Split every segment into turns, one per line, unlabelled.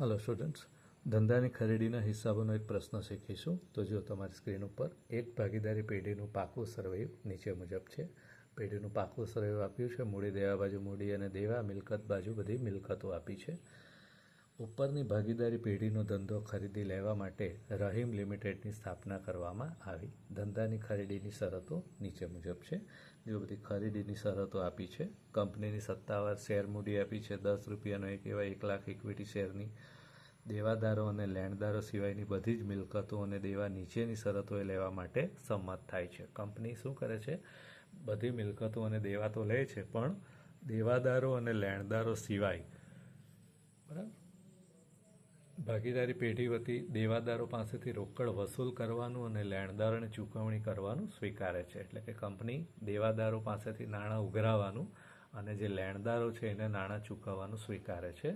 Hello students ધંધાની ખરીદીના હિસાબોનો એક પ્રશ્ન શીખીશું. તો જો તમારી સ્ક્રીન ઉપર એક ભાગીદારી પેઢીનું પાકું સર્વેયું નીચે મુજબ છે. પેઢીનું પાકું સર્વેયું આપ્યું છે. મૂડી દેવા બાજુ મૂડી અને દેવા, મિલકત બાજુ બધી મિલકતો આપી છે. ઉપરની ભાગીદારી પેઢીનો ધંધો ખરીદી લેવા માટે રહીમ લિમિટેડની સ્થાપના કરવામાં આવી. ધંધાની ખરીદીની શરતો નીચે મુજબ છે. જો બધી ખરીદીની શરતો આપી છે, કંપનીની સત્તાવાર શેર મૂડી આપી છે, દસ રૂપિયાનો એક એવા એક લાખ ઇક્વિટી શેરની દેવાદારો અને લેણદારો સિવાયની બધી જ મિલકતો અને દેવા નીચેની શરતોએ લેવા માટે સંમત થાય છે. કંપની શું કરે છે? બધી મિલકતો અને દેવા તો લે છે, પણ દેવાદારો અને લેણદારો સિવાય બરાબર? ભાગીદારી પેઢી વતી દેવાદારો પાસેથી રોકડ વસૂલ કરવાનું અને લેણદારોને ચૂકવણી કરવાનું સ્વીકારે છે. એટલે કે કંપની દેવાદારો પાસેથી નાણાં ઉઘરાવાનું અને જે લેણદારો છે એને નાણાં ચૂકવવાનું સ્વીકારે છે.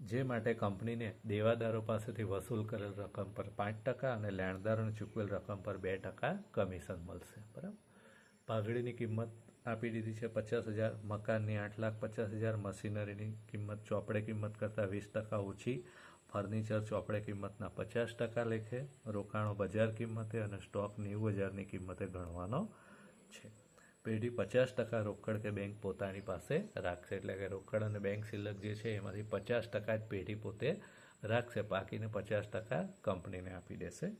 જે માટે કંપનીને દેવાદારો પાસેથી વસૂલ કરેલ રકમ પર પાંચ ટકા અને લેણદારોને ચૂકવેલ રકમ પર બે ટકા કમિશન મળશે. બરાબર? પાઘડીની કિંમત આપી દીધી છે પચાસ હજાર મકાનની આઠ લાખ પચાસ હજાર મશીનરીની કિંમત, ચોપડે કિંમત કરતાં વીસ ટકા ઓછી. ફર્નિચર ચોપડે કિંમતના પચાસ ટકા લેખે. રોકાણો બજાર કિંમતે અને સ્ટોક નેવું હજારની કિંમતે ગણવાનો છે. પેઢી પચાસ ટકા રોકડ કે બેંક પોતાની પાસે રાખશે. એટલે કે રોકડ અને બેંક સિલક જે છે એમાંથી પચાસ ટકા જ પેઢી પોતે રાખશે. બાકીને પચાસ ટકા કંપનીને આપી દેશે.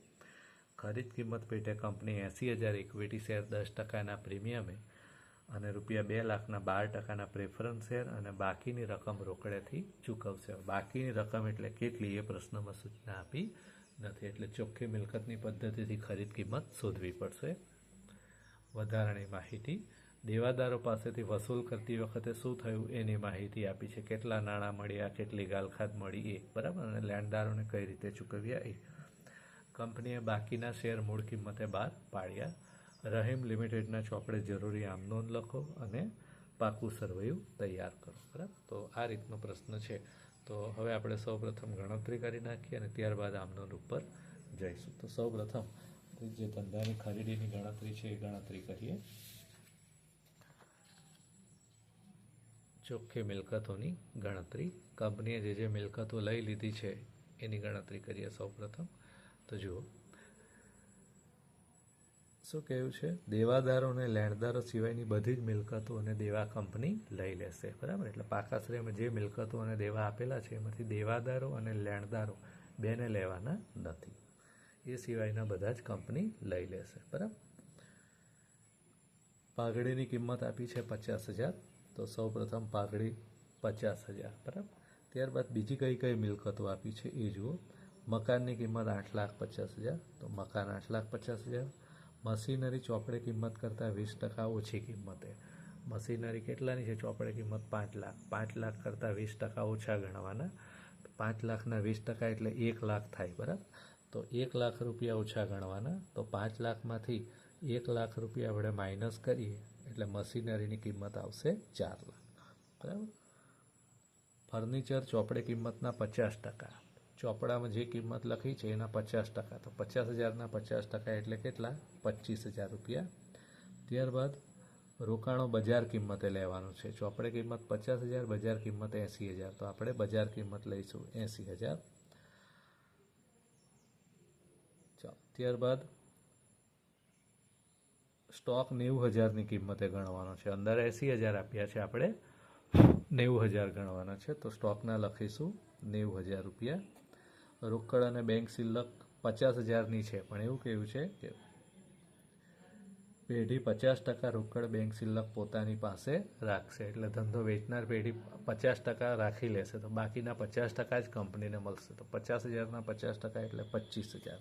ખરીદ કિંમત પેટે કંપની એંસી હજાર ઇક્વિટી શેર દસ ટકાના પ્રીમિયમે અને રૂપિયા બે લાખના બાર ટકાના પ્રેફરન્સ શેર અને બાકીની રકમ રોકડેથી ચૂકવશે. બાકીની રકમ એટલે કેટલી એ પ્રશ્નમાં સૂચના આપી નથી. એટલે ચોખ્ખી મિલકતની પદ્ધતિથી ખરીદ કિંમત શોધવી પડશે. વધારાની માહિતી. દેવાદારો પાસેથી વસૂલ કરતી વખતે શું થયું એની માહિતી આપી છે. કેટલા નાણાં મળ્યા, કેટલી ગાલખાત મળી, એ બરાબર. અને લેણદારોને કઈ રીતે ચૂકવ્યા એ. કંપનીએ બાકીના શેર મૂળ કિંમતે બહાર પાડ્યા. રહીમ લિમિટેડના ચોપડે જરૂરી આમનોંધ લખો અને પાકું સરવૈયું તૈયાર કરો. બરાબર? તો આ રીતનો પ્રશ્ન છે. તો હવે આપણે સૌપ્રથમ ગણતરી કરી નાખીએ અને ત્યારબાદ આમનોંધ ઉપર જઈશું. તો સૌપ્રથમ જે ધંધાની ખરીદીની ગણતરી છે એ ગણતરી કરીએ. ચોખ્ખી મિલકતોની ગણતરી. કંપનીએ જે જે મિલકતો લઈ લીધી છે એની ગણતરી કરીએ સૌપ્રથમ. તો જુઓ શું કહ્યું છે? દેવાદારો અને લેણદારો સિવાયની બધી જ મિલકતો અને દેવા કંપની લઈ લેશે. બરાબર? એટલે પાકાશ્રયમાં જે મિલકતો અને દેવા આપેલા છે, એમાંથી દેવાદારો અને લેણદારો બેને લેવાના નથી. એ સિવાયના બધા જ કંપની લઈ લેશે. બરાબર? પાઘડીની કિંમત આપી છે પચાસ હજાર. તો સૌ પ્રથમ પાઘડી પચાસ હજાર. બરાબર? ત્યારબાદ બીજી કઈ કઈ મિલકતો આપી છે એ જુઓ. મકાનની કિંમત આઠ લાખ પચાસ હજાર. તો મકાન આઠ લાખ પચાસ હજાર. મશીનરી ચોપડે કિંમત કરતાં વીસ ટકા ઓછી કિંમતે. મશીનરી કેટલાની છે? ચોપડે કિંમત પાંચ લાખ. પાંચ લાખ કરતાં વીસ ટકા ઓછા ગણવાના. પાંચ લાખના વીસ ટકા એટલે એક લાખ થાય, બરાબર? તો એક લાખ રૂપિયા ઓછા ગણવાના. તો પાંચ લાખમાંથી એક લાખ રૂપિયા આપણે માઇનસ કરીએ, એટલે મશીનરીની કિંમત આવશે ચાર લાખ. બરાબર? ફર્નિચર ચોપડે કિંમતના પચાસ ટકા. ચોપડામાં જે કિંમત લખી છે, એના પચાસ ટકા. તો પચાસ હજારના પચાસ ટકા એટલે કેટલા? પચીસ હજાર રૂપિયા. ત્યારબાદ રોકાણો બજાર કિંમતે લેવાનું છે. ચોપડે કિંમત પચાસ હજાર, બજાર કિંમત એંસી હજાર. તો આપણે બજાર કિંમત લઈશું એંસી હજાર. ત્યારબાદ સ્ટોક નેવું હજારની કિંમતે ગણવાનો છે. અંદર એંસી હજાર આપ્યા છે આપણે. નેવું હજાર ગણવાના છે. તો સ્ટોકના લખીશું નેવું હજાર રૂપિયા. રોકડ અને બેંક સિલક પચાસ હજારની છે. પણ એવું કહેવું છે કે પેઢી પચાસ ટકા રોકડ બેંક સિલક પોતાની પાસે રાખશે. એટલે ધંધો વેચનાર પેઢી પચાસ ટકા રાખી લેશે. તો બાકીના પચાસ ટકા જ કંપનીને મળશે. તો પચાસ હજારના પચાસ ટકા એટલે પચીસ હજાર.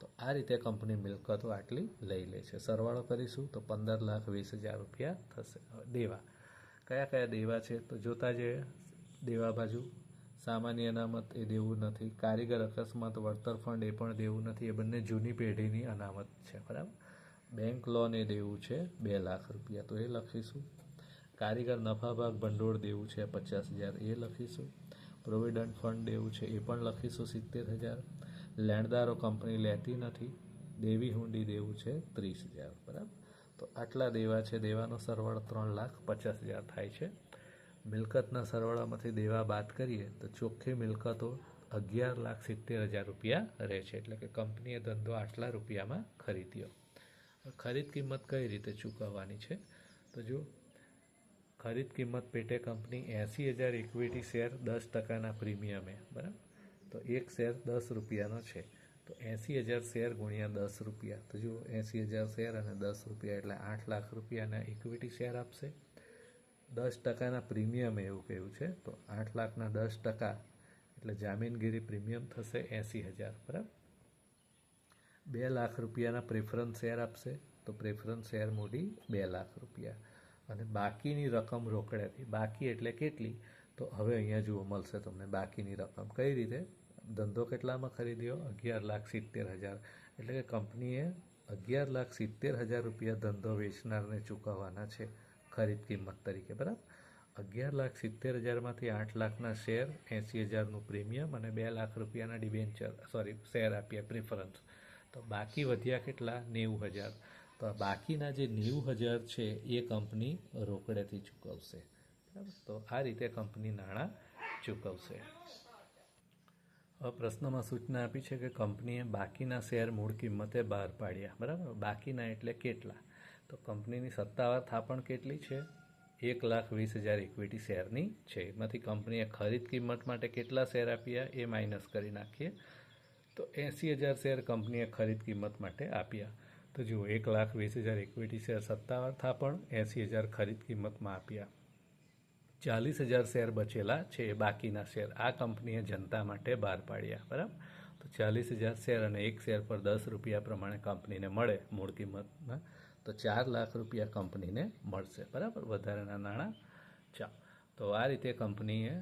તો આ રીતે કંપની મિલકતો આટલી લઈ લે છે. સરવાળો કરીશું તો પંદર લાખ વીસ હજાર રૂપિયા થશે. દેવા. કયા કયા દેવા છે? તો જોતા જઈએ. દેવા બાજુ. સામાન્ય અનામત એ દેવું નથી. કારીગર અકસ્માત, વળતર ફંડ એ પણ દેવું નથી. એ બંને જૂની પેઢીની અનામત છે, બરાબર? બેંક લોન એ દેવું છે બે લાખ રૂપિયા. તો એ લખીશું. કારીગર નફાભાગ ભંડોળ દેવું છે પચાસ હજાર. એ લખીશું. પ્રોવિડન્ટ ફંડ દેવું છે એ પણ લખીશું સિત્તેર હજાર. લેણદારો કંપની લેતી નથી. દેવી હુંડી દેવું છે ત્રીસ હજાર. બરાબર? તો આટલા દેવા છે. દેવાનો સરવાળો ત્રણ લાખ પચાસ હજાર થાય છે. મિલકતના સરવાળામાંથી દેવા બાદ કરીએ, તો ચોખ્ખી મિલકતો અગિયાર લાખ સિત્તેર હજાર રૂપિયા રહે છે. એટલે કે કંપનીએ ધંધો આટલા રૂપિયામાં ખરીદ્યો. ખરીદ કિંમત કઈ રીતે ચૂકવવાની છે? તો જો ખરીદ કિંમત પેટે કંપની એંસી હજાર ઇક્વિટી શેર દસ ટકાના પ્રીમિયમે, બરાબર? તો એક શેર દસ રૂપિયાનો છે. તો એંસી હજાર શેર ગુણ્યા દસ રૂપિયા. તો જુઓ, એંસી હજાર શેર અને દસ રૂપિયા એટલે આઠ લાખ રૂપિયાના ઇક્વિટી શેર આપશે. દસ ટકાના પ્રીમિયમે એવું કહ્યું છે, તો આઠ લાખના દસ ટકા એટલે જામીનગીરી પ્રીમિયમ થશે એંસી હજાર, બરાબર? બે લાખ રૂપિયાના પ્રેફરન્સ શેર આપશે, તો પ્રેફરન્સ શેર મૂડી બે લાખ રૂપિયા. અને બાકીની રકમ રોકડેથી બાકી એટલે કેટલી? તો હવે અહીંયા જુઓ, મળશે તમને બાકીની રકમ. કઈ રીતે? ધંધો કેટલામાં ખરીદ્યો? અગિયાર લાખ સિત્તેર હજાર. એટલે કે કંપનીએ અગિયાર લાખ સિત્તેર હજાર રૂપિયા ધંધો વેચનારને ચૂકવવાના છે. ખરીદ કિંમત તરીકે, બરાબર? અગિયાર લાખ સિત્તેર હજારમાંથી આઠ લાખના શેર, એંસી હજારનું પ્રીમિયમ અને બે લાખ રૂપિયાના ડિબેન્ચર, સોરી, શેર આપ્યા, પ્રિફરન્સ. તો બાકી વધ્યા કેટલા? નેવું હજાર. તો બાકીના જે નેવું હજાર છે, એ કંપની રોકડેથી ચૂકવશે. બરાબર? તો આ રીતે કંપની નાણાં ચૂકવશે. પ્રશ્નમાં સૂચના આપી છે કે કંપનીએ બાકીના શેર મૂળ કિંમતે બહાર પાડ્યા. બરાબર? બાકીના એટલે કેટલા? તો કંપનીની સત્તાવાર થાપણ કેટલી છે? એક લાખ વીસ હજાર ઇક્વિટી શેરની છે. એમાંથી કંપનીએ ખરીદ કિંમત માટે કેટલા શેર આપ્યા એ માઇનસ કરી નાખીએ. તો એંસી હજાર શેર કંપનીએ ખરીદ કિંમત માટે આપ્યા. તો જુઓ, એક લાખ વીસ હજાર ઇક્વિટી શેર સત્તાવાર થાપણ, એંસી હજાર ખરીદ કિંમતમાં આપ્યા. ચાલીસ હજાર શેર બચેલા છે એ બાકીના શેર. આ કંપનીએ જનતા માટે બહાર પાડ્યા, બરાબર? તો ચાલીસ હજાર શેર અને એક શેર પર દસ રૂપિયા પ્રમાણે કંપનીને મળે મૂળ કિંમતમાં તો ચાર લાખ રૂપિયા કંપનીને મળશે. બરાબર? વધારાના નાણાં. ચા તો આ રીતે કંપનીએ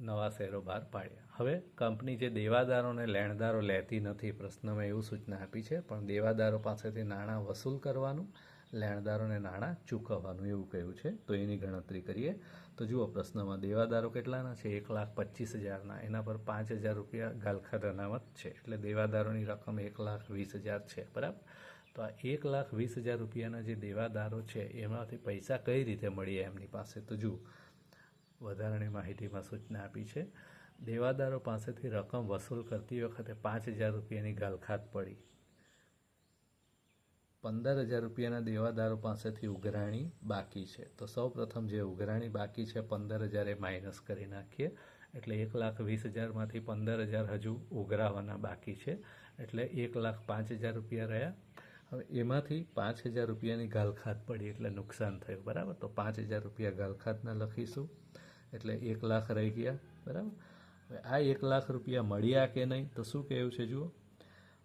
નવા શેરો બહાર પાડ્યા. હવે કંપની જે દેવાદારોને લેણદારો લેતી નથી, પ્રશ્નમાં એવું સૂચના આપી છે, પણ દેવાદારો પાસેથી નાણાં વસૂલ કરવાનું, લેણદારોને નાણાં ચૂકવવાનું એવું કહ્યું છે. તો એની ગણતરી કરીએ. તો જુઓ, પ્રશ્નમાં દેવાદારો કેટલાના છે? એક લાખ પચીસ હજારના. એના પર પાંચ હજાર રૂપિયા ગાલખાત અનામત છે. એટલે દેવાદારોની રકમ એક લાખ વીસ હજાર છે. બરાબર? તો આ એક લાખ વીસ હજાર રૂપિયાના જે દેવાદારો છે, એમાંથી પૈસા કઈ રીતે મળીએ એમની પાસે? તો જુઓ, વધારાની માહિતીમાં સૂચના આપી છે. દેવાદારો પાસેથી રકમ વસૂલ કરતી વખતે પાંચ હજાર રૂપિયાની ગાલખાત પડી. પંદર હજાર રૂપિયાના દેવાદારો પાસેથી ઉઘરાણી બાકી છે. તો સૌ પ્રથમ જે ઉઘરાણી બાકી છે, પંદર હજાર એ માઇનસ કરી નાખીએ. એટલે એક લાખ વીસ હજારમાંથી પંદર હજાર હજુ ઉઘરાવાના બાકી છે. એટલે એક લાખ પાંચ હજાર રૂપિયા રહ્યા. હવે એમાંથી પાંચ હજાર રૂપિયાની ગાલખાત પડી એટલે નુકસાન થયું, બરાબર? તો પાંચ હજાર રૂપિયા ગાલખાતના લખીશું, એટલે એક લાખ રહી ગયા, બરાબર? હવે આ એક લાખ રૂપિયા મળ્યા કે નહીં, તો શું કહેવું છે જુઓ?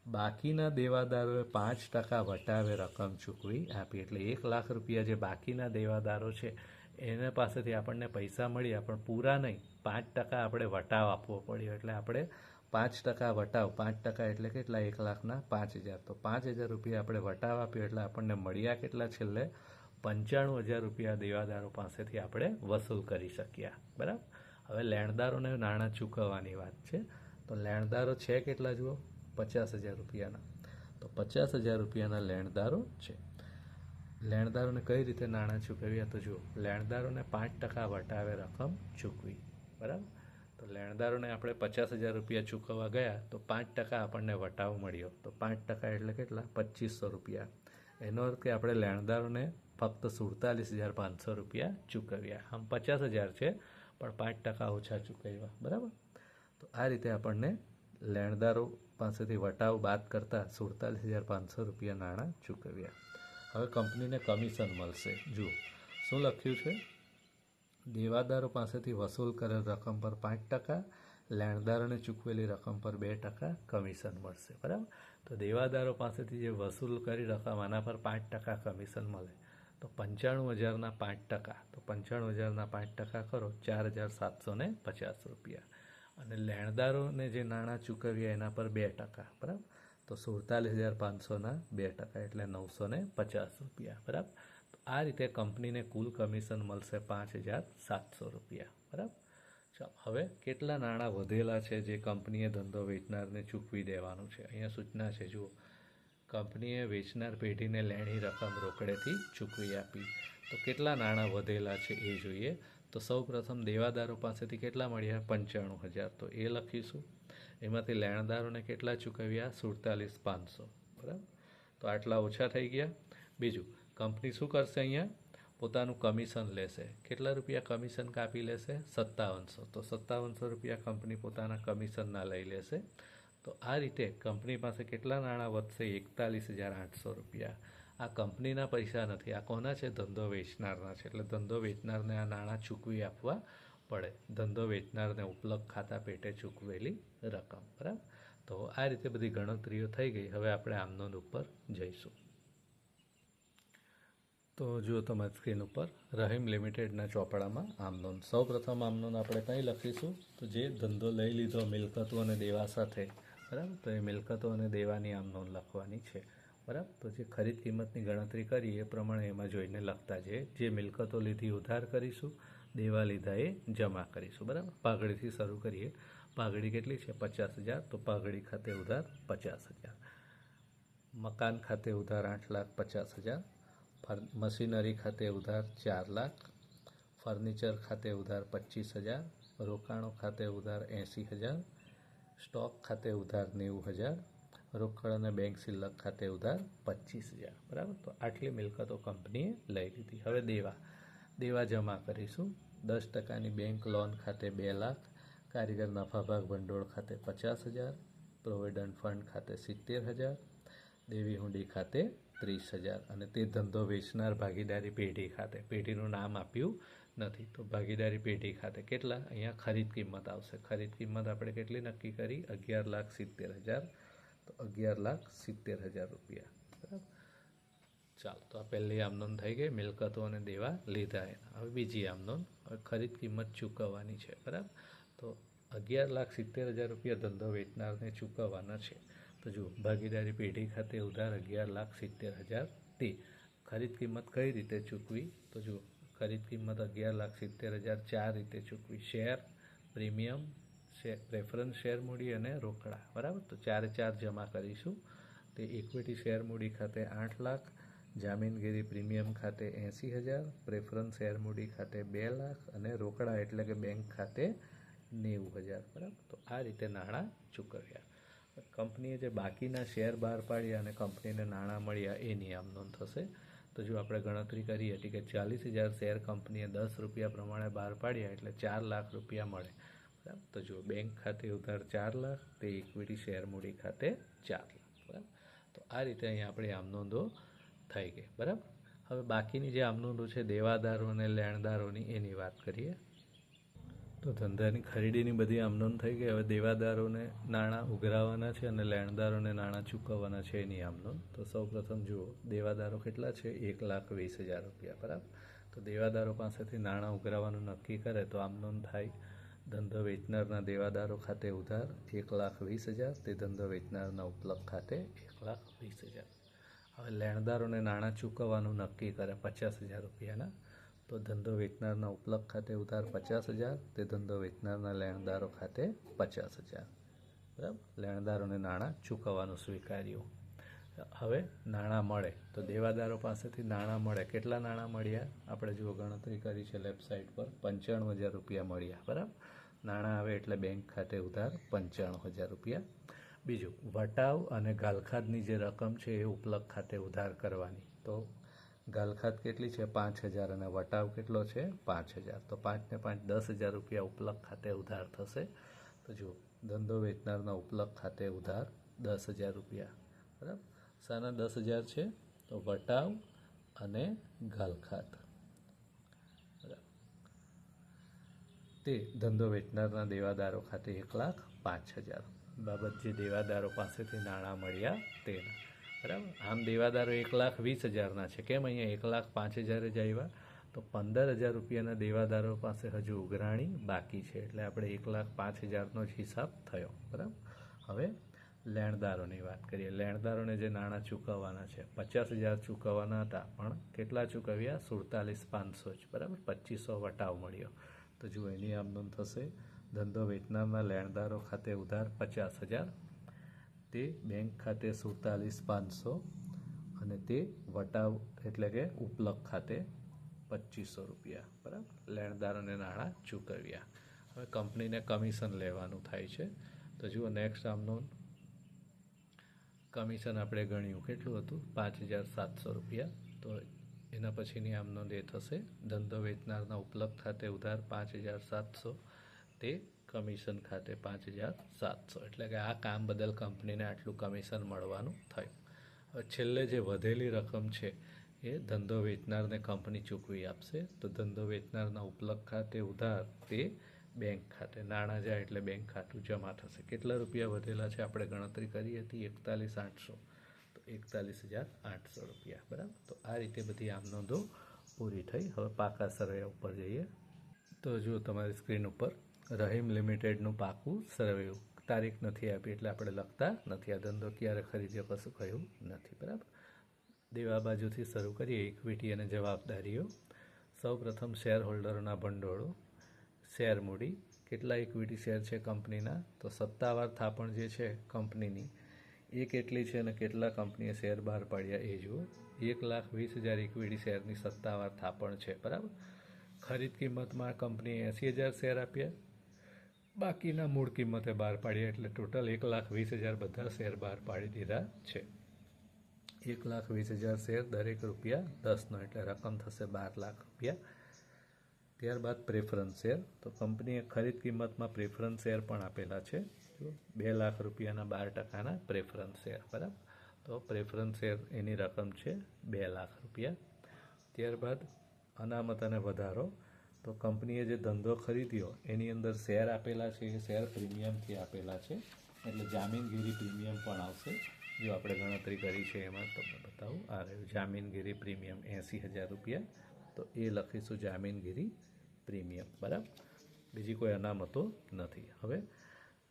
બાકીના દેવાદારોએ પાંચ ટકા વટાવે રકમ ચૂકવી આપી, એટલે એક લાખ રૂપિયા જે બાકીના દેવાદારો છે, એના પાસેથી આપણને પૈસા મળ્યા, પણ પૂરા નહીં. પાંચ ટકા આપણે વટાવ આપવો પડ્યો, એટલે આપણે પાંચ ટકા વટાવ, પાંચ ટકા એટલે કેટલા? એક લાખના પાંચ હજાર. તો પાંચ હજાર રૂપિયા આપણે વટાવ આપ્યો એટલે આપણને મળ્યા કેટલા છેલ્લે? પંચાણું હજાર રૂપિયા દેવાદારો પાસેથી આપણે વસૂલ કરી શક્યા. બરાબર? હવે લેણદારોને નાણાં ચૂકવવાની વાત છે. તો લેણદારો છે કેટલા જુઓ? પચાસ હજાર રૂપિયાના. તો પચાસ હજાર રૂપિયાના લેણદારો છે. લેણદારોને કઈ રીતે નાણાં ચૂકવ્યા? તો જુઓ, લેણદારોને પાંચ ટકા વટાવે રકમ ચૂકવી. બરાબર? તો લેણદારોને આપણે પચાસ હજાર રૂપિયા ચૂકવવા ગયા તો પાંચ ટકા આપણને વટાવ મળ્યો. તો પાંચ ટકા એટલે કેટલા? પચીસો રૂપિયા. એનો અર્થ કે આપણે લેણદારોને ફક્ત સુડતાલીસ હજાર પાંચસો રૂપિયા ચૂકવ્યા. આમ પચાસ હજાર છે, પણ પાંચ ટકા ઓછા ચૂકવ્યા. બરાબર? તો આ રીતે આપણને લેણદારો પાસેથી વટાવ બાદ કરતાં સુડતાલીસ હજાર પાંચસો રૂપિયા નાણાં ચૂકવ્યા. હવે કંપનીને કમિશન મળશે. જુઓ, શું લખ્યું છે? દેવાદારો પાસેથી વસૂલ કરેલ રકમ પર પાંચ ટકા, લેણદારોને ચૂકવેલી રકમ પર બે ટકા કમિશન મળશે, બરાબર? તો દેવાદારો પાસેથી જે વસૂલ કરી રકમ, આના પર પાંચ ટકા કમિશન મળે. તો પંચાણું હજારના પાંચ ટકા, તો પંચાણું હજારના પાંચ ટકા કરો, ચાર હજાર સાતસો ને પચાસ રૂપિયા. અને લેણદારોને જે નાણાં ચૂકવ્યા એના પર બે ટકા, બરાબર? તો સુડતાલીસ હજાર પાંચસોના બે ટકા, એટલે નવસો ને પચાસ રૂપિયા, બરાબર? આ રીતે કંપનીને કુલ કમિશન મળશે પાંચ હજાર સાતસો રૂપિયા. બરાબર? ચાલો, હવે કેટલા નાણાં વધેલા છે જે કંપનીએ ધંધો વેચનારને ચૂકવી દેવાનું છે? અહીંયા સૂચના છે, જુઓ. કંપનીએ વેચનાર પેઢીને લેણી રકમ રોકડેથી ચૂકવી આપી. તો કેટલા નાણાં વધેલા છે એ જોઈએ. તો સૌ પ્રથમ દેવાદારો પાસેથી કેટલા મળ્યા? પંચાણું હજાર. તો એ લખીશું. એમાંથી લેણદારોને કેટલા ચૂકવ્યા? સુડતાલીસ પાંચસો. બરાબર? તો આટલા ઓછા થઈ ગયા. બીજું કંપની શું કરશે અહીંયા? પોતાનું કમિશન લેશે. કેટલા રૂપિયા કમિશન કાપી લેશે? સત્તાવનસો. તો સત્તાવનસો રૂપિયા કંપની પોતાના કમિશનના લઈ લેશે. તો આ રીતે કંપની પાસે કેટલા નાણાં વધશે? એકતાલીસ હજાર આઠસો રૂપિયા. આ કંપનીના પૈસા નથી. આ કોના છે? ધંધો વેચનારના છે. એટલે ધંધો વેચનારને આ નાણાં ચૂકવી આપવા પડે. ધંધો વેચનારને ઉપલબ્ધ ખાતા પેટે ચૂકવેલી રકમ. બરાબર? તો આ રીતે બધી ગણતરીઓ થઈ ગઈ. હવે આપણે આમનોંધ ઉપર જઈશું. તો જુઓ તમારી સ્ક્રીન ઉપર. રહીમ લિમિટેડના ચોપડામાં આમનોન. સૌ પ્રથમ આમનોન આપણે કંઈ લખીશું? તો જે ધંધો લઈ લીધો મિલકતો અને દેવા સાથે. બરાબર? તો એ મિલકતો અને દેવાની આમનોન લખવાની છે. બરાબર? તો જે ખરીદ કિંમતની ગણતરી કરી એ પ્રમાણે એમાં જોઈને લખતા છે જે મિલકતો લીધી ઉધાર કરીશું, દેવા લીધા એ જમા કરીશું. બરાબર? પાઘડીથી શરૂ કરીએ. પાઘડી કેટલી છે? પચાસ હજાર. તો પાઘડી ખાતે ઉધાર પચાસ હજાર. મકાન ખાતે ઉધાર આઠ લાખ પચાસ હજાર. મશીનરી ખાતે ઉધાર ચાર લાખ, ફર્નિચર ખાતે ઉધાર પચીસ હજાર, રોકાણો ખાતે ઉધાર એંસી હજાર, સ્ટોક ખાતે ઉધાર નેવું હજાર, રોકડ અને બેંક શિલ્લક ખાતે ઉધાર પચીસ હજાર. બરાબર? તો આટલી મિલકતો કંપનીએ લઈ લીધી. હવે દેવા. દેવા જમા કરીશું. દસ ટકાની બેંક લોન ખાતે બે લાખ, કારીગર નફાભાગ ભંડોળ ખાતે પચાસ હજાર, પ્રોવિડન્ટ ફંડ ખાતે સિત્તેર હજાર, દેવી હુંડી ખાતે ત્રીસ હજાર અને તે ધંધો વેચનાર ભાગીદારી પેઢી ખાતે. પેઢીનું નામ આપ્યું નથી. તો ભાગીદારી પેઢી ખાતે કેટલા? અહીંયા ખરીદ કિંમત આવશે. ખરીદ કિંમત આપણે કેટલી નક્કી કરી? અગિયાર લાખ સિત્તેર હજાર. તો અગિયાર લાખ સિત્તેર હજાર રૂપિયા. બરાબર? ચાલો, તો આ પહેલી આમનોન થઈ ગઈ. મિલકતો અને દેવા લીધા એના. હવે બીજી આમનોન. હવે ખરીદ કિંમત ચૂકવવાની છે. બરાબર? તો અગિયાર લાખ સિત્તેર હજાર રૂપિયા ધંધો વેચનારને ચૂકવવાના છે. તો જુઓ, ભાગીદારી પેઢી ખાતે ઉધાર અગિયાર લાખ સિત્તેર હજાર તે ખરીદ કિંમત કઈ રીતે ચૂકવી? તો જુઓ, ખરીદ કિંમત અગિયાર લાખ સિત્તેર હજાર ચાર રીતે ચૂકવી. Share, premium, share, preference share મૂડી અને રોકડા. બરાબર? તો ચારે ચાર જમા કરીશું. તે ઇક્વિટી શેર મૂડી ખાતે આઠ લાખ, જામીનગીરી પ્રીમિયમ ખાતે એંસી હજાર, પ્રેફરન્સ શેર મૂડી ખાતે બે લાખ અને રોકડા એટલે કે બેંક ખાતે નેવું હજાર. બરાબર? તો આ રીતે નાણાં ચૂકવ્યા. કંપનીએ જે બાકીના શેર બહાર પાડ્યા અને કંપનીને નાણાં મળ્યા એની આમ નોંધ થશે. તો જો આપણે ગણતરી કરીએ એટલે કે ચાલીસ હજાર શેર કંપનીએ દસ રૂપિયા પ્રમાણે બહાર પાડ્યા એટલે ચાર લાખ રૂપિયા મળે. બરાબર? તો જો બેંક ખાતે ઉધાર ચાર લાખ, તે ઇક્વિટી શેર મૂડી ખાતે ચાર લાખ. બરાબર? તો આ રીતે અહીંયા આપણી આમ નોંધો થઈ ગઈ. બરાબર? હવે બાકીની જે આમ નોંધો છે, દેવાદારો અને લેણદારોની, એની વાત કરીએ. તો ધંધાની ખરીદીની બધી આમનોન થઈ ગઈ. હવે દેવાદારોને નાણાં ઉઘરાવવાના છે અને લેણદારોને નાણાં ચૂકવવાના છે એની આમનોન તો સૌ પ્રથમ જુઓ, દેવાદારો કેટલા છે? એક લાખ વીસ હજાર રૂપિયા, બરાબર? તો દેવાદારો પાસેથી નાણાં ઉઘરાવવાનું નક્કી કરે તો આમનોન થાય. ધંધો વેચનારના દેવાદારો ખાતે ઉધાર એક લાખ વીસ હજાર, તે ધંધો વેચનારના ઉપલબ્ધ ખાતે એક લાખ વીસ હજાર. હવે લેણદારોને નાણાં ચૂકવવાનું નક્કી કરે પચાસ હજાર રૂપિયાના. તો ધંધો વેચનારના ઉપલબ્ધ ખાતે ઉધાર પચાસ હજાર, તે ધંધો વેચનારના લેણદારો ખાતે પચાસ હજાર. બરાબર? લેણદારોને નાણાં ચૂકવવાનું સ્વીકાર્યું. હવે નાણાં મળે તો દેવાદારો પાસેથી નાણાં મળે. કેટલા નાણાં મળ્યા? આપણે જુઓ, ગણતરી કરી છે સાઈડ પર. પંચાણું હજાર રૂપિયા મળ્યા. બરાબર? નાણાં આવે એટલે બેંક ખાતે ઉધાર પંચાણું હજાર રૂપિયા. બીજું, વટાવ અને ગાલખાદની જે રકમ છે એ ઉપલબ્ધ ખાતે ઉધાર કરવાની. તો ગાલખાત કેટલી છે? પાંચ હજાર અને વટાવ કેટલો છે? પાંચ હજાર. તો પાંચને પાંચ દસ હજાર રૂપિયા ઉપલબ્ધ ખાતે ઉધાર થશે. તો જુઓ, ધંધો વેચનારના ઉપલબ્ધ ખાતે ઉધાર દસ હજાર રૂપિયા. બરાબર? સાના દસ હજાર છે? તો વટાવ અને ગાલખાત. તે ધંધો વેચનારના દેવાદારો ખાતે એક લાખ પાંચ હજાર. બાબત જે દેવાદારો પાસેથી નાણાં મળ્યા તેના. બરાબર? આમ દેવાદારો એક લાખ વીસ હજારના છે. કેમ અહીંયા એક લાખ પાંચ હજાર જ આવ્યા? તો પંદર હજાર રૂપિયાના દેવાદારો પાસે હજુ ઉઘરાણી બાકી છે. એટલે આપણે એક લાખ પાંચ હજારનો જ હિસાબ થયો. બરાબર? હવે લેણદારોની વાત કરીએ. લેણદારોને જે નાણાં ચૂકવવાના છે. પચાસ હજાર ચૂકવવાના હતા, પણ કેટલા ચૂકવ્યા? સુડતાલીસ પાંચસો જ. બરાબર? પચીસો વટાવ મળ્યો. તો જુઓ એની આમ નોંધ થશે, ધંધો વેચનારના લેણદારો ખાતે ઉધાર પચાસ હજાર તે બેંક ખાતે સુડતાલીસ પાંચસો અને તે વટાવ એટલે કે ઉપલક ખાતે પચીસો રૂપિયા, બરાબર? લેણદારોને નાણાં ચૂકવ્યા. હવે કંપનીને કમિશન લેવાનું થાય છે. તો જુઓ નેક્સ્ટ આમનું કમિશન આપણે ગણ્યું. કેટલું હતું? પાંચ હજાર સાતસો રૂપિયા. તો એના પછીની આમનો એ થશે, ધંધો વેચનારના ઉપલબ્ધ ખાતે ઉધાર પાંચ હજાર સાતસો. તે કમિશન ખાતે પાંચ હજાર સાતસો. એટલે કે આ કામ બદલ કંપનીને આટલું કમિશન મળવાનું થયું. હવે છેલ્લે જે વધેલી રકમ છે, એ ધંધો વેચનારને કંપની ચૂકવી આપશે. તો ધંધો વેચનારના ઉપલબ્ધ ખાતે ઉધાર તે બેંક ખાતે. નાણાં જાય એટલે બેંક ખાતું જમા થશે. કેટલા રૂપિયા વધેલા છે આપણે ગણતરી કરી હતી? એકતાલીસ આઠસો. તો એકતાલીસ હજાર આઠસો રૂપિયા. બરાબર? તો આ રીતે બધી આમ નોંધો પૂરી થઈ. હવે પાકા સર્વે ઉપર જઈએ. તો જુઓ તમારી સ્ક્રીન ઉપર રહીમ લિમિટેડનું પાકું સરવ્યું. તારીખ નથી આપી એટલે આપણે લખતા નથી. આ ધંધો ક્યારે ખરીદ્યો કશું કહ્યું નથી. બરાબર? દેવા બાજુથી શરૂ કરીએ ઇક્વિટી અને જવાબદારીઓ. સૌ પ્રથમ શેર હોલ્ડરોના ભંડોળો. શેર મૂડી. કેટલા ઇક્વિટી શેર છે કંપનીના? તો સત્તાવાર થાપણ જે છે કંપનીની, એ કેટલી છે અને કેટલા કંપનીએ શેર બહાર પાડ્યા એ જુઓ. એક લાખ વીસ હજાર ઇક્વિટી શેરની સત્તાવાર થાપણ છે. બરાબર? ખરીદ કિંમતમાં કંપનીએ એંસી હજાર શેર આપ્યા. બાકીના મૂળ કિંમતે બહાર પાડીએ એટલે ટોટલ એક લાખ વીસ હજાર બધા શેર બહાર પાડી દીધા છે. એક લાખ વીસ હજાર શેર દરેક રૂપિયા દસનો, એટલે રકમ થશે બાર લાખ રૂપિયા. ત્યારબાદ પ્રેફરન્સ શેર. તો કંપનીએ ખરીદ કિંમતમાં પ્રેફરન્સ શેર પણ આપેલા છે. બે લાખ રૂપિયાના બાર ટકાના પ્રેફરન્સ શેર, બરાબર? તો પ્રેફરન્સ શેર એની રકમ છે બે લાખ રૂપિયા. ત્યારબાદ અનામત અને વધારો. તો કંપનીએ જે ધંધો ખરીદ્યો, એની અંદર શેર આપેલા છે, એ શેર પ્રીમિયમથી આપેલા છે. એટલે જામીનગીરી પ્રીમિયમ પણ આવશે. જો આપણે ગણતરી કરી છે એમાં તમને બતાવું. આ રહ્યું જામીનગીરી પ્રીમિયમ એંસી હજાર રૂપિયા. તો એ લખીશું જામીનગીરી પ્રીમિયમ, બરાબર? બીજી કોઈ અનામતો નથી. હવે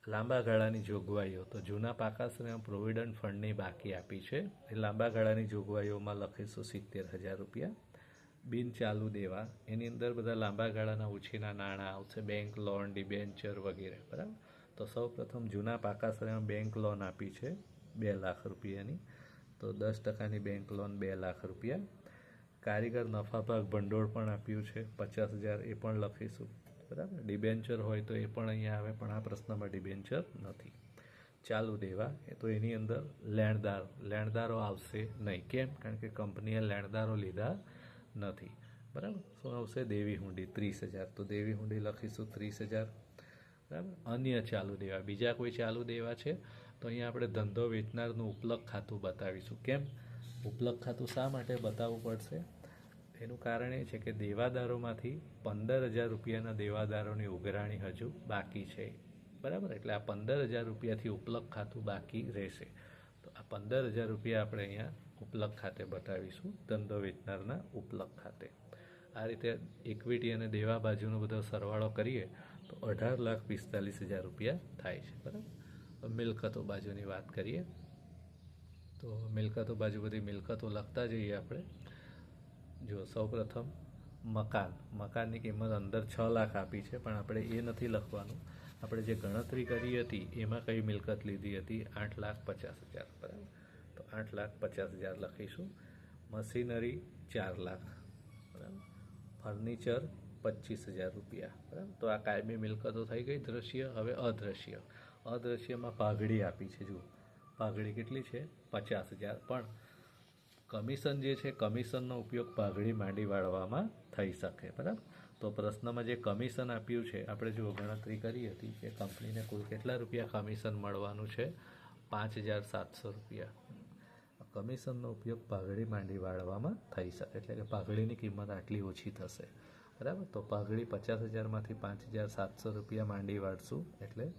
લાંબા ગાળાની જોગવાઈઓ. તો જૂના પાકાશ્રમ પ્રોવિડન્ટ ફંડની બાકી આપી છે. એ લાંબા ગાળાની જોગવાઈઓમાં લખીશું સિત્તેર હજાર રૂપિયા. બિન ચાલુ દેવા. એની અંદર બધા લાંબા ગાળાના ઉછીના નાણાં આવશે બેંક લોન ડિબેન્ચર વગેરે, બરાબર? તો સૌ પ્રથમ જૂના પાકાશ્રયમાં બેંક લોન આપી છે, બે લાખ રૂપિયાની. તો દસ ટકાની બેંક લોન બે લાખ રૂપિયા. કારીગર નફાભાગ ભંડોળ પણ આપ્યું છે, પચાસ હજાર એ પણ લખીશું, બરાબર? ડિબેન્ચર હોય તો એ પણ અહીંયા આવે, પણ આ પ્રશ્નમાં ડિબેન્ચર નથી. ચાલુ દેવા, એ તો એની અંદર લેણદાર, લેણદારો આવશે નહીં. કેમ? કારણ કે કંપનીએ લેણદારો લીધા નથી. બરાબર? શું આવશે દેવી હુંડી, ત્રીસ હજાર. તો દેવી હુંડી લખીશું ત્રીસ હજાર. બરાબર? અન્ય ચાલુ દેવા. બીજા કોઈ ચાલુ દેવા છે? તો અહીંયા આપણે ધંધો વેચનારનું ઉપલબ્ધ ખાતું બતાવીશું. કેમ? ઉપલબ્ધ ખાતું શા માટે બતાવવું પડશે? એનું કારણ એ છે કે દેવાદારોમાંથી પંદર હજાર રૂપિયાના દેવાદારોની ઉઘરાણી હજુ બાકી છે. બરાબર? એટલે આ પંદર હજાર રૂપિયાથી ઉપલબ્ધ ખાતું બાકી રહેશે. તો આ પંદર હજાર રૂપિયા આપણે અહીંયા ઉપલબ્ધ ખાતે બતાવીશું, ધંધો વેચનારના ઉપલબ્ધ ખાતે. આ રીતે ઇક્વિટી અને દેવા બાજુનો બધો સરવાળો કરીએ, તો અઢાર લાખ પિસ્તાલીસ હજાર રૂપિયા થાય છે, બરાબર? મિલકતો બાજુની વાત કરીએ. તો મિલકતો બાજુ બધી મિલકતો લખતા જઈએ આપણે. જો સૌપ્રથમ મકાન. મકાનની કિંમત અંદર છ લાખ આપી છે, પણ આપણે એ નથી લખવાનું. આપણે જે ગણતરી કરી હતી, એમાં કઈ મિલકત લીધી હતી? આઠ લાખ પચાસ હજાર, બરાબર? આઠ લાખ પચાસ હજાર લખીશું. મશીનરી ચાર લાખ. બરાબર? ફર્નિચર પચીસ હજાર રૂપિયા. બરાબર? તો આ કાયમી મિલકતો થઈ ગઈ. દ્રશ્ય, હવે અદ્રશ્ય. અદ્રશ્યમાં પાઘડી આપી છે. જુઓ. પાઘડી કેટલી છે? પચાસ હજાર. પણ કમિશન જે છે, કમિશનનો ઉપયોગ પાઘડી માંડી વાળવામાં થઈ શકે. બરાબર? તો પ્રશ્નમાં જે કમિશન આપ્યું છે, આપણે જો ગણતરી કરી હતી કે કંપનીને કુલ કેટલા રૂપિયા કમિશન મળવાનું છે? પાંચ હજાર સાતસો રૂપિયા. કમિશનનો ઉપયોગ પાઘડી માંડી વાળવામાં થઈ શકે એટલે કે પાઘડીની કિંમત આટલી ઓછી થશે. બરાબર? તો પાઘડી પચાસ હજારમાંથી પાંચ હજાર સાતસો રૂપિયા માંડી વાળશું. એટલે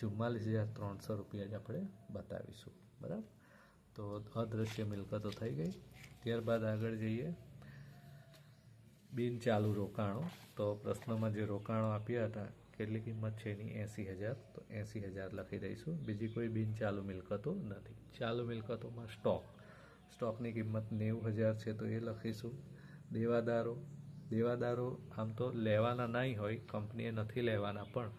ચુમ્માલીસ હજાર ત્રણસો રૂપિયા જ આપણે બતાવીશું. બરાબર? તો અદૃશ્ય મિલકતો થઈ ગઈ. ત્યારબાદ આગળ જઈએ. બિન ચાલુ રોકાણો. તો પ્રશ્નમાં જે રોકાણો આપ્યા હતા, કેટલી કિંમત છે એની? એંસી હજાર. તો એંસી હજાર લખી દઈશું. બીજી કોઈ બિન ચાલુ મિલકતો નથી. ચાલુ મિલકતોમાં સ્ટોક સ્ટોકની કિંમત નેવું હજાર છે તો એ લખીશું. દેવાદારો દેવાદારો આમ તો લેવાના નહીં હોય, કંપનીએ નથી લેવાના, પણ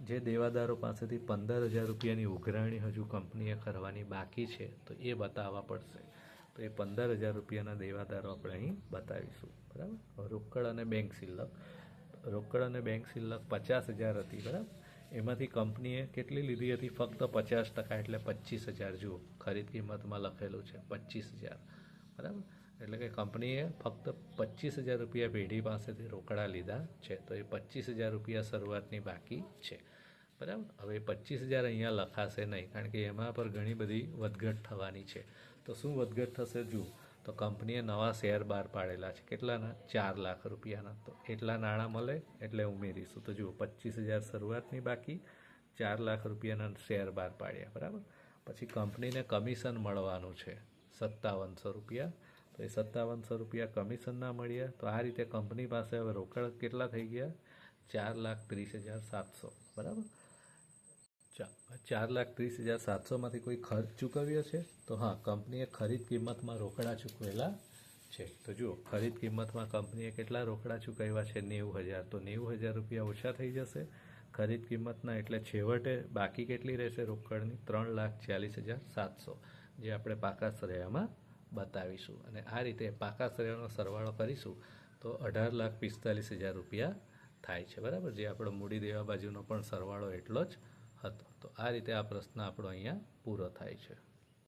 જે દેવાદારો પાસેથી પંદર હજાર રૂપિયાની ઉઘરાણી હજુ કંપનીએ કરવાની બાકી છે, તો એ બતાવવા પડશે. તો એ પંદર હજાર રૂપિયાના દેવાદારો આપણે અહીં બતાવીશું. બરાબર? રોકડ અને બેંક શિલ્લક. રોકડ અને બેંક શિલ્લક પચાસ હજાર હતી, બરાબર? એમાંથી કંપનીએ કેટલી લીધી હતી? ફક્ત પચાસ ટકા એટલે પચીસ હજાર. જુઓ, ખરીદ કિંમતમાં લખેલું છે, પચીસ હજાર. બરાબર? એટલે કે કંપનીએ ફક્ત પચીસ હજાર રૂપિયા પેઢી પાસેથી રોકડા લીધા છે, તો એ પચીસ હજાર રૂપિયા શરૂઆતની બાકી છે. બરાબર? હવે પચીસ હજાર અહીંયા લખાશે નહીં, કારણ કે એમાં પર ઘણી બધી વધઘટ થવાની છે. તો શું વધઘટ થશે? જુઓ તો કંપનીએ નવા શેર બહાર પાડેલા છે. કેટલાના? ચાર લાખ રૂપિયાના. તો એટલા નાણાં મળે એટલે ઉમેરીશું. તો જુઓ પચીસ હજાર શરૂઆતની બાકી, ચાર લાખ રૂપિયાના શેર બહાર પાડ્યા. બરાબર? પછી કંપનીને કમિશન મળવાનું છે. સત્તાવનસો રૂપિયા. તો એ સત્તાવનસો રૂપિયા કમિશનના મળ્યા. તો આ રીતે કંપની પાસે હવે રોકડ કેટલા થઈ ગયા? ચાર લાખ ત્રીસ હજાર સાતસો. બરાબર? ચાર લાખ ત્રીસ હજાર સાતસોમાંથી કોઈ ખર્ચ ચૂકવ્યો છે? તો હા, કંપનીએ ખરીદ કિંમતમાં રોકડા ચૂકવેલા છે. તો જુઓ, ખરીદ કિંમતમાં કંપનીએ કેટલા રોકડા ચૂકવ્યા છે? નેવું હજાર. તો નેવું હજાર રૂપિયા ઓછા થઈ જશે. ખરીદ કિંમતના એટલે છેવટે બાકી કેટલી રહેશે રોકડની? ત્રણ લાખ ચાલીસ હજાર સાતસો. જે આપણે પાકા શ્રેયામાં બતાવીશું. અને આ રીતે પાકા શ્રેયાનો સરવાળો કરીશું, તો અઢાર લાખ પિસ્તાલીસ હજાર રૂપિયા થાય છે. બરાબર? જે આપણો મૂડી દેવા બાજુનો પણ સરવાળો એટલો જ હતો. તો આ રીતે આ પ્રશ્ન આપણો અહીંયા પૂરો થાય છે.